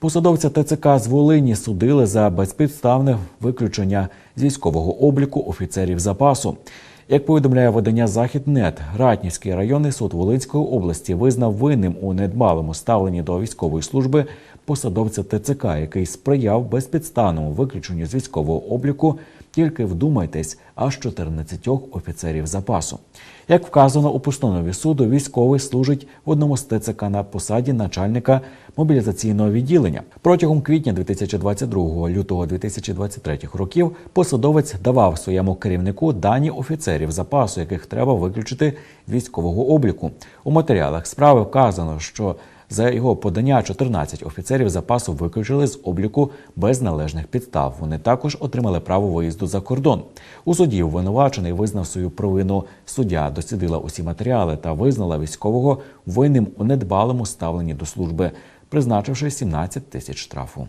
Посадовця ТЦК з Волині судили за безпідставне виключення з військового обліку офіцерів запасу. Як повідомляє видання Західнет, Ратнівський районний суд Волинської області визнав винним у недбалому ставленні до військової служби посадовця ТЦК, який сприяв безпідставному виключенню з військового обліку. Тільки вдумайтесь, аж 14 офіцерів запасу. Як вказано у постанові суду, військовий служить в одному з ТЦК на посаді начальника мобілізаційного відділення. Протягом квітня 2022 лютого 2023 років посадовець давав своєму керівнику дані офіцерів запасу, яких треба виключити військового обліку. У матеріалах справи вказано, що за його подання 14 офіцерів запасу виключили з обліку без належних підстав. Вони також отримали право виїзду за кордон. У суді обвинувачений визнав свою провину. Суддя дослідила усі матеріали та визнала військового винним у недбалому ставленні до служби, призначивши 17 тисяч штрафу.